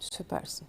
Süpersin.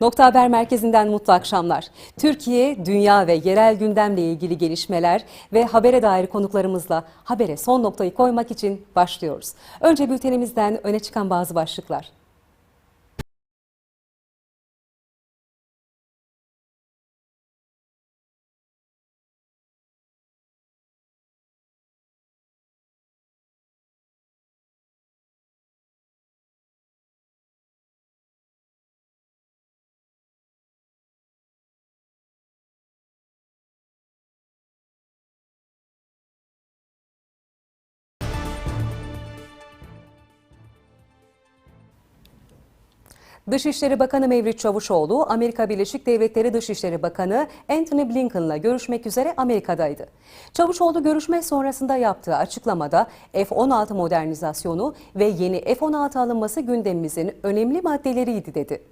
Nokta Haber Merkezi'nden mutlu akşamlar. Türkiye, dünya ve yerel gündemle ilgili gelişmeler ve habere dair konuklarımızla habere son noktayı koymak için başlıyoruz. Önce bültenimizden öne çıkan bazı başlıklar. Dışişleri Bakanı Mevlüt Çavuşoğlu, Amerika Birleşik Devletleri Dışişleri Bakanı Anthony Blinken'la görüşmek üzere Amerika'daydı. Çavuşoğlu görüşme sonrasında yaptığı açıklamada F-16 modernizasyonu ve yeni F-16 alınması gündemimizin önemli maddeleriydi dedi.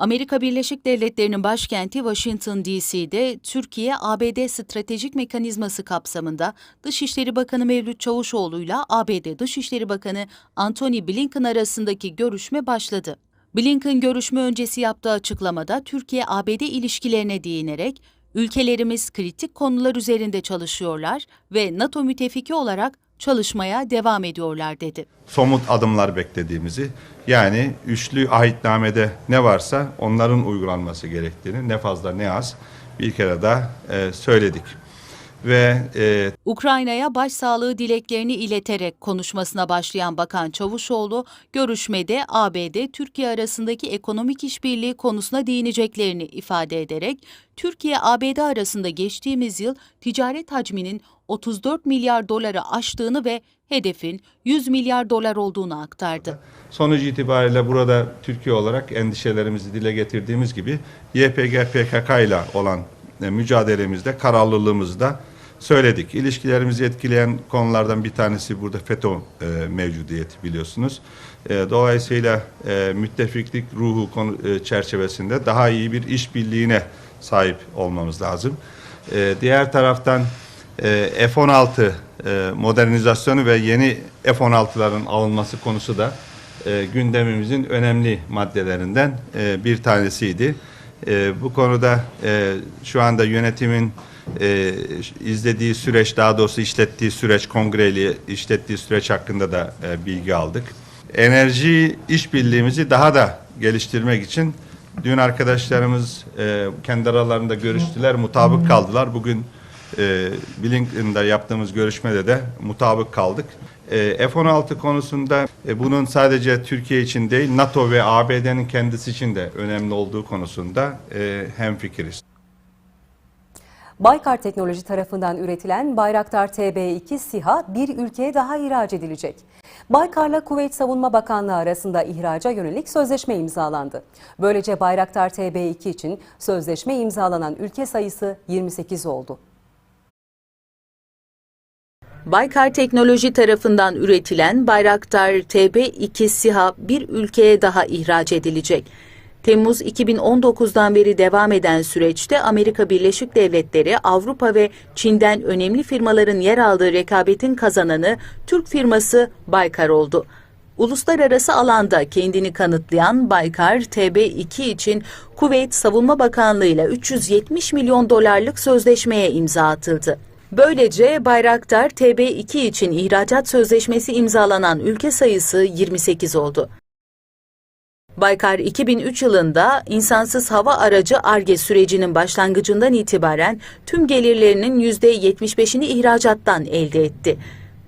Amerika Birleşik Devletleri'nin başkenti Washington DC'de Türkiye-ABD stratejik mekanizması kapsamında Dışişleri Bakanı Mevlüt Çavuşoğlu ile ABD Dışişleri Bakanı Antony Blinken arasındaki görüşme başladı. Blinken görüşme öncesi yaptığı açıklamada Türkiye-ABD ilişkilerine değinerek ülkelerimiz kritik konular üzerinde çalışıyorlar ve NATO müttefiki olarak çalışmaya devam ediyorlar dedi. somut adımlar beklediğimizi yani üçlü ahitnamede ne varsa onların uygulanması gerektiğini ne fazla ne az bir kere daha e, söyledik. Ve e, Ukrayna'ya başsağlığı dileklerini ileterek konuşmasına başlayan Bakan Çavuşoğlu, görüşmede ABD Türkiye arasındaki ekonomik işbirliği konusuna değineceklerini ifade ederek, Türkiye-ABD arasında geçtiğimiz yıl ticaret hacminin 34 milyar doları aştığını ve hedefin 100 milyar dolar olduğunu aktardı. sonuç itibariyle burada Türkiye olarak endişelerimizi dile getirdiğimiz gibi YPG PKK ile olan e, mücadelemizde kararlılığımızı da söyledik. İlişkilerimizi etkileyen konulardan bir tanesi burada FETÖ e, mevcudiyeti biliyorsunuz. E, dolayısıyla e, müttefiklik ruhu konu, e, çerçevesinde daha iyi bir işbirliğine sahip olmamız lazım. E, diğer taraftan e, F-16 e, modernizasyonu ve yeni F-16'ların alınması konusu da e, gündemimizin önemli maddelerinden e, bir tanesiydi. E, bu konuda e, şu anda yönetimin e, izlediği süreç, daha doğrusu işlettiği süreç, kongreyle işlettiği süreç hakkında da e, bilgi aldık. Enerji işbirliğimizi daha da geliştirmek için dün arkadaşlarımız e, kendi aralarında görüştüler, mutabık kaldılar. Bugün e, Blinken'da yaptığımız görüşmede de mutabık kaldık. E, F-16 konusunda e, bunun sadece Türkiye için değil NATO ve ABD'nin kendisi için de önemli olduğu konusunda e, hemfikiriz. Baykar Teknoloji tarafından üretilen Bayraktar TB2 SİHA bir ülkeye daha ihraç edilecek. Baykar'la Kuveyt Savunma Bakanlığı arasında ihraca yönelik sözleşme imzalandı. Böylece Bayraktar TB2 için sözleşme imzalanan ülke sayısı 28 oldu. Baykar Teknoloji tarafından üretilen Bayraktar TB2 SİHA bir ülkeye daha ihraç edilecek. Temmuz 2019'dan beri devam eden süreçte Amerika Birleşik Devletleri, Avrupa ve Çin'den önemli firmaların yer aldığı rekabetin kazananı Türk firması Baykar oldu. Uluslararası alanda kendini kanıtlayan Baykar TB2 için Kuveyt Savunma Bakanlığı ile 370 milyon dolarlık sözleşmeye imza atıldı. Böylece Bayraktar TB2 için ihracat sözleşmesi imzalanan ülke sayısı 28 oldu. Baykar 2003 yılında insansız hava aracı ARGE sürecinin başlangıcından itibaren tüm gelirlerinin %75'ini ihracattan elde etti.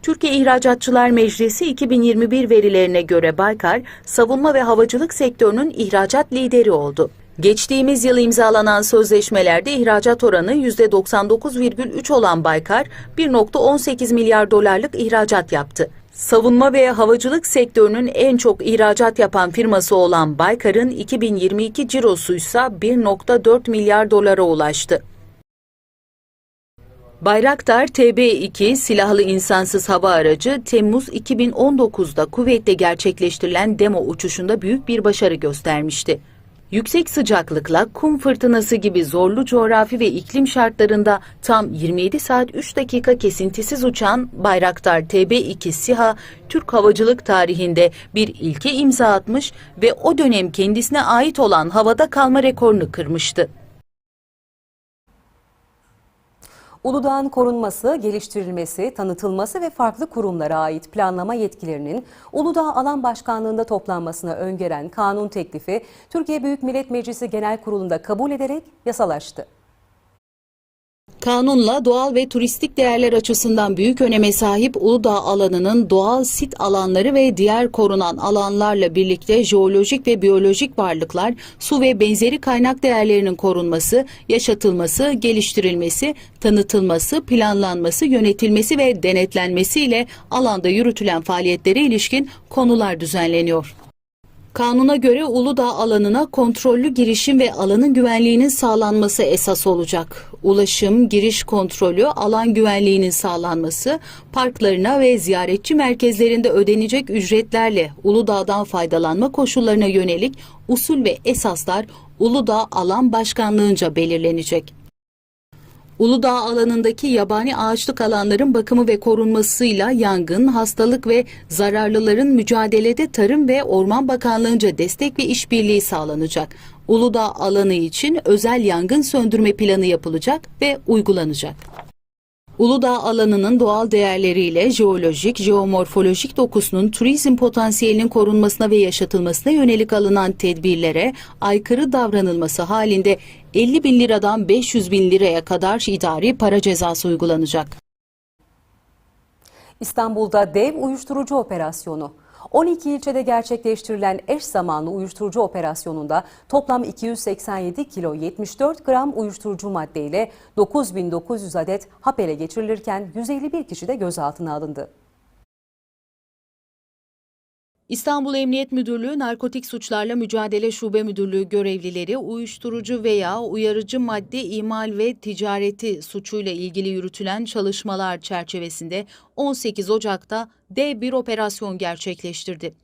Türkiye İhracatçılar Meclisi 2021 verilerine göre Baykar, savunma ve havacılık sektörünün ihracat lideri oldu. Geçtiğimiz yıl imzalanan sözleşmelerde ihracat oranı %99,3 olan Baykar, 1.18 milyar dolarlık ihracat yaptı. Savunma ve havacılık sektörünün en çok ihracat yapan firması olan Baykar'ın 2022 cirosu ise 1.4 milyar dolara ulaştı. Bayraktar TB2 silahlı insansız hava aracı Temmuz 2019'da kuvvetle gerçekleştirilen demo uçuşunda büyük bir başarı göstermişti. Yüksek sıcaklıkla kum fırtınası gibi zorlu coğrafi ve iklim şartlarında tam 27 saat 3 dakika kesintisiz uçan Bayraktar TB2 SİHA, Türk havacılık tarihinde bir ilke imza atmış ve o dönem kendisine ait olan havada kalma rekorunu kırmıştı. Uludağ'ın korunması, geliştirilmesi, tanıtılması ve farklı kurumlara ait planlama yetkilerinin Uludağ Alan Başkanlığı'nda toplanmasını öngören kanun teklifi Türkiye Büyük Millet Meclisi Genel Kurulu'nda kabul ederek yasalaştı. Kanunla doğal ve turistik değerler açısından büyük öneme sahip Uludağ alanının doğal sit alanları ve diğer korunan alanlarla birlikte jeolojik ve biyolojik varlıklar, su ve benzeri kaynak değerlerinin korunması, yaşatılması, geliştirilmesi, tanıtılması, planlanması, yönetilmesi ve denetlenmesiyle alanda yürütülen faaliyetlere ilişkin konular düzenleniyor. Kanuna göre Uludağ alanına kontrollü girişim ve alanın güvenliğinin sağlanması esas olacak. Ulaşım, giriş kontrolü, alan güvenliğinin sağlanması, parklarına ve ziyaretçi merkezlerinde ödenecek ücretlerle Uludağ'dan faydalanma koşullarına yönelik usul ve esaslar Uludağ Alan Başkanlığınca belirlenecek. Uludağ alanındaki yabani ağaçlık alanların bakımı ve korunmasıyla yangın, hastalık ve zararlıların mücadelede Tarım ve Orman Bakanlığı'nca destek ve işbirliği sağlanacak. Uludağ alanı için özel yangın söndürme planı yapılacak ve uygulanacak. Uludağ alanının doğal değerleriyle jeolojik, jeomorfolojik dokusunun turizm potansiyelinin korunmasına ve yaşatılmasına yönelik alınan tedbirlere aykırı davranılması halinde 50 bin liradan 500 bin liraya kadar idari para cezası uygulanacak. İstanbul'da dev uyuşturucu operasyonu. 12 ilçede gerçekleştirilen eş zamanlı uyuşturucu operasyonunda toplam 287 kilo 74 gram uyuşturucu maddeyle 9900 adet hap ele geçirilirken 151 kişi de gözaltına alındı. İstanbul Emniyet Müdürlüğü Narkotik Suçlarla Mücadele Şube Müdürlüğü görevlileri uyuşturucu veya uyarıcı madde imal ve ticareti suçuyla ilgili yürütülen çalışmalar çerçevesinde 18 Ocak'ta dev bir operasyon gerçekleştirdi.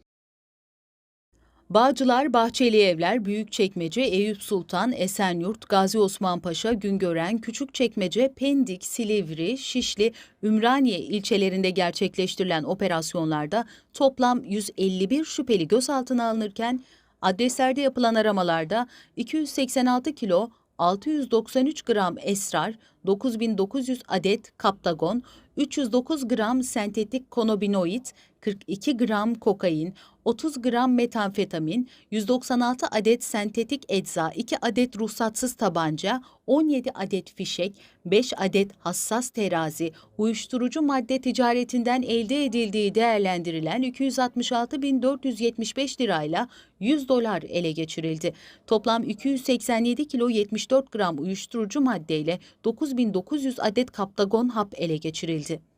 Bağcılar, Bahçeli Evler, Büyükçekmece, Eyüp Sultan, Esenyurt, Gazi Osman Paşa, Güngören, Küçükçekmece, Pendik, Silivri, Şişli, Ümraniye ilçelerinde gerçekleştirilen operasyonlarda toplam 151 şüpheli gözaltına alınırken adreslerde yapılan aramalarda 286 kilo 693 gram esrar, 9900 adet kaptagon, 309 gram sentetik konobinoid, 42 gram kokain, 30 gram metamfetamin, 196 adet sentetik ecza, 2 adet ruhsatsız tabanca, 17 adet fişek, 5 adet hassas terazi, uyuşturucu madde ticaretinden elde edildiği değerlendirilen 266.475 lirayla 100 dolar ele geçirildi. Toplam 287 kilo 74 gram uyuşturucu maddeyle 9900 adet kaptagon hap ele geçirildi.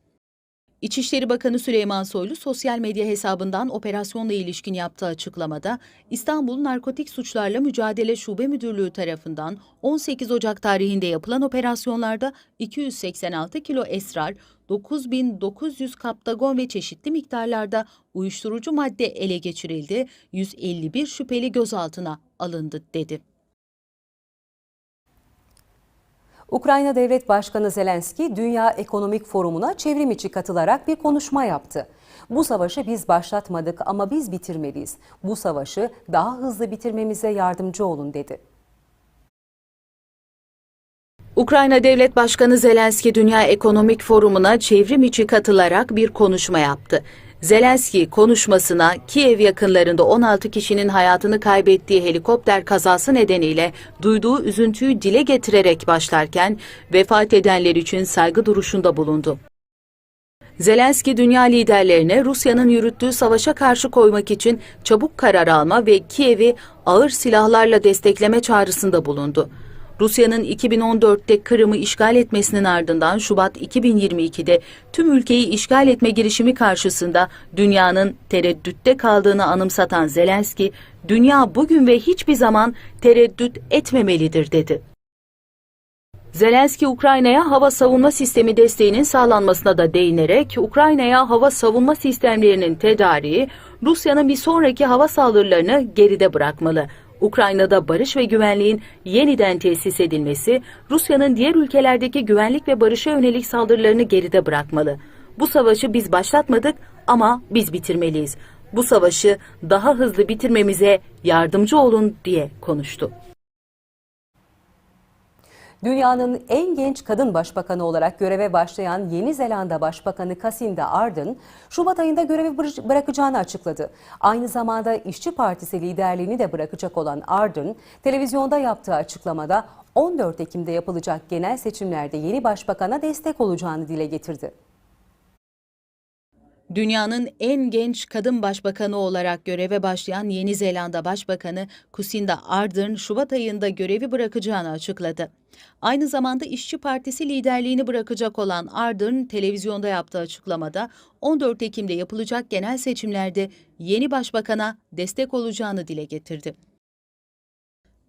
İçişleri Bakanı Süleyman Soylu sosyal medya hesabından operasyonla ilişkin yaptığı açıklamada İstanbul Narkotik Suçlarla Mücadele Şube Müdürlüğü tarafından 18 Ocak tarihinde yapılan operasyonlarda 286 kilo esrar, 9900 kaptagon ve çeşitli miktarlarda uyuşturucu madde ele geçirildi, 151 şüpheli gözaltına alındı dedi. Ukrayna Devlet Başkanı Zelenski Dünya Ekonomik Forumu'na çevrim içi katılarak bir konuşma yaptı. Bu savaşı biz başlatmadık ama biz bitirmeliyiz. Bu savaşı daha hızlı bitirmemize yardımcı olun dedi. Ukrayna Devlet Başkanı Zelenski Dünya Ekonomik Forumu'na çevrim içi katılarak bir konuşma yaptı. Zelenski konuşmasına Kiev yakınlarında 16 kişinin hayatını kaybettiği helikopter kazası nedeniyle duyduğu üzüntüyü dile getirerek başlarken vefat edenler için saygı duruşunda bulundu. Zelenski dünya liderlerine Rusya'nın yürüttüğü savaşa karşı koymak için çabuk karar alma ve Kiev'i ağır silahlarla destekleme çağrısında bulundu. Rusya'nın 2014'te Kırım'ı işgal etmesinin ardından Şubat 2022'de tüm ülkeyi işgal etme girişimi karşısında dünyanın tereddütte kaldığını anımsatan Zelenski, dünya bugün ve hiçbir zaman tereddüt etmemelidir dedi. Zelenski Ukrayna'ya hava savunma sistemi desteğinin sağlanmasına da değinerek Ukrayna'ya hava savunma sistemlerinin tedariği Rusya'nın bir sonraki hava saldırılarını geride bırakmalı. Ukrayna'da barış ve güvenliğin yeniden tesis edilmesi, Rusya'nın diğer ülkelerdeki güvenlik ve barışa yönelik saldırılarını geride bırakmalı. Bu savaşı biz başlatmadık ama biz bitirmeliyiz. Bu savaşı daha hızlı bitirmemize yardımcı olun diye konuştu. Dünyanın en genç kadın başbakanı olarak göreve başlayan Yeni Zelanda Başbakanı Jacinda Ardern, Şubat ayında görevi bıra- bırakacağını açıkladı. Aynı zamanda İşçi Partisi liderliğini de bırakacak olan Ardern, televizyonda yaptığı açıklamada 14 Ekim'de yapılacak genel seçimlerde yeni başbakana destek olacağını dile getirdi. Dünyanın en genç kadın başbakanı olarak göreve başlayan Yeni Zelanda Başbakanı Jacinda Ardern, Şubat ayında görevi bırakacağını açıkladı. Aynı zamanda İşçi Partisi liderliğini bırakacak olan Ardern, televizyonda yaptığı açıklamada 14 Ekim'de yapılacak genel seçimlerde yeni başbakana destek olacağını dile getirdi.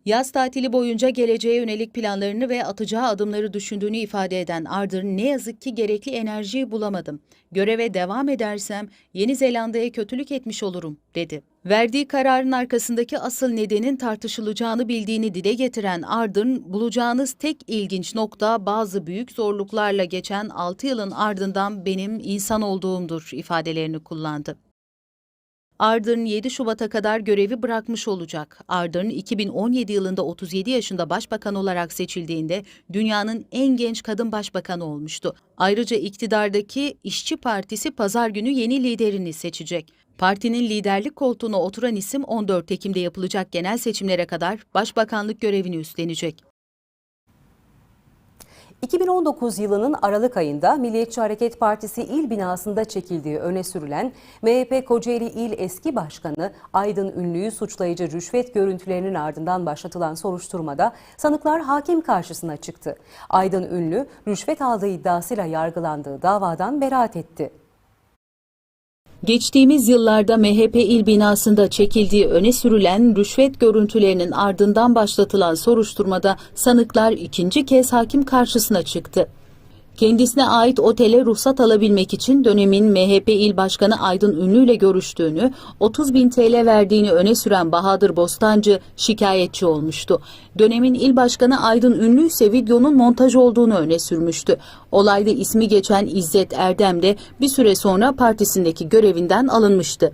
Yaz tatili boyunca geleceğe yönelik planlarını ve atacağı adımları düşündüğünü ifade eden Ardern ne yazık ki gerekli enerjiyi bulamadım. Göreve devam edersem Yeni Zelanda'ya kötülük etmiş olurum, dedi. Verdiği kararın arkasındaki asıl nedenin tartışılacağını bildiğini dile getiren Ardern, bulacağınız tek ilginç nokta bazı büyük zorluklarla geçen 6 yılın ardından benim insan olduğumdur ifadelerini kullandı. Ardern 7 Şubat'a kadar görevi bırakmış olacak. Ardern 2017 yılında 37 yaşında başbakan olarak seçildiğinde dünyanın en genç kadın başbakanı olmuştu. Ayrıca iktidardaki İşçi Partisi pazar günü yeni liderini seçecek. Partinin liderlik koltuğuna oturan isim 14 Ekim'de yapılacak genel seçimlere kadar başbakanlık görevini üstlenecek. 2019 yılının Aralık ayında Milliyetçi Hareket Partisi il binasında çekildiği öne sürülen MHP Kocaeli İl Eski Başkanı Aydın Ünlü'yü suçlayıcı rüşvet görüntülerinin ardından başlatılan soruşturmada sanıklar hakim karşısına çıktı. Aydın Ünlü rüşvet aldığı iddiasıyla yargılandığı davadan beraat etti. Geçtiğimiz yıllarda MHP il binasında çekildiği öne sürülen rüşvet görüntülerinin ardından başlatılan soruşturmada sanıklar ikinci kez hakim karşısına çıktı. Kendisine ait otele ruhsat alabilmek için dönemin MHP il başkanı Aydın Ünlü ile görüştüğünü, 30 bin TL verdiğini öne süren Bahadır Bostancı şikayetçi olmuştu. Dönemin il başkanı Aydın Ünlü ise videonun montaj olduğunu öne sürmüştü. Olayda ismi geçen İzzet Erdem de bir süre sonra partisindeki görevinden alınmıştı.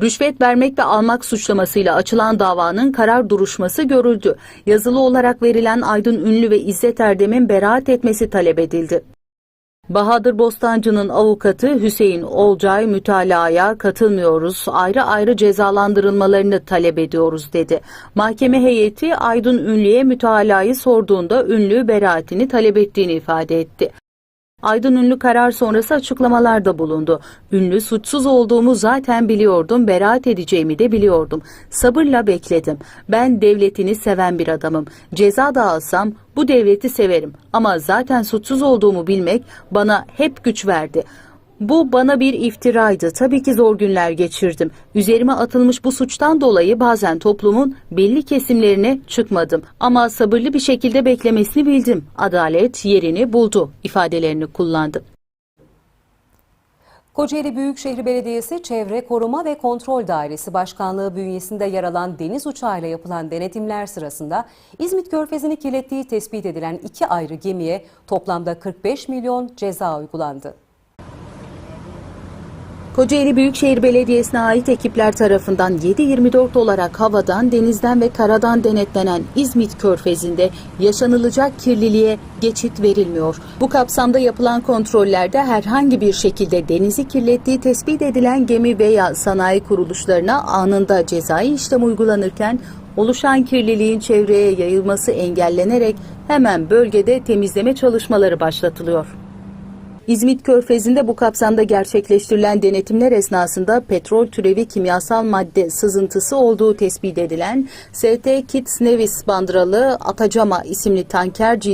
Rüşvet vermek ve almak suçlamasıyla açılan davanın karar duruşması görüldü. Yazılı olarak verilen Aydın Ünlü ve İzzet Erdem'in beraat etmesi talep edildi. Bahadır Bostancı'nın avukatı Hüseyin Olcay mütalaya katılmıyoruz, ayrı ayrı cezalandırılmalarını talep ediyoruz dedi. Mahkeme heyeti Aydın Ünlü'ye mütalayı sorduğunda Ünlü beraatini talep ettiğini ifade etti. Aydın Ünlü karar sonrası açıklamalarda bulundu. Ünlü suçsuz olduğumu zaten biliyordum, beraat edeceğimi de biliyordum. Sabırla bekledim. Ben devletini seven bir adamım. Ceza da alsam bu devleti severim. Ama zaten suçsuz olduğumu bilmek bana hep güç verdi. Bu bana bir iftiraydı. Tabii ki zor günler geçirdim. Üzerime atılmış bu suçtan dolayı bazen toplumun belli kesimlerine çıkmadım. Ama sabırlı bir şekilde beklemesini bildim. Adalet yerini buldu ifadelerini kullandı. Kocaeli Büyükşehir Belediyesi Çevre Koruma ve Kontrol Dairesi Başkanlığı bünyesinde yer alan deniz uçağıyla yapılan denetimler sırasında İzmit Körfezi'ni kirlettiği tespit edilen iki ayrı gemiye toplamda 45 milyon ceza uygulandı. Kocaeli Büyükşehir Belediyesi'ne ait ekipler tarafından 7-24 olarak havadan, denizden ve karadan denetlenen İzmit Körfezi'nde yaşanılacak kirliliğe geçit verilmiyor. Bu kapsamda yapılan kontrollerde herhangi bir şekilde denizi kirlettiği tespit edilen gemi veya sanayi kuruluşlarına anında cezai işlem uygulanırken oluşan kirliliğin çevreye yayılması engellenerek hemen bölgede temizleme çalışmaları başlatılıyor. İzmit Körfezi'nde bu kapsamda gerçekleştirilen denetimler esnasında petrol türevi kimyasal madde sızıntısı olduğu tespit edilen ST Kits Nevis bandıralı Atacama isimli tanker cinsi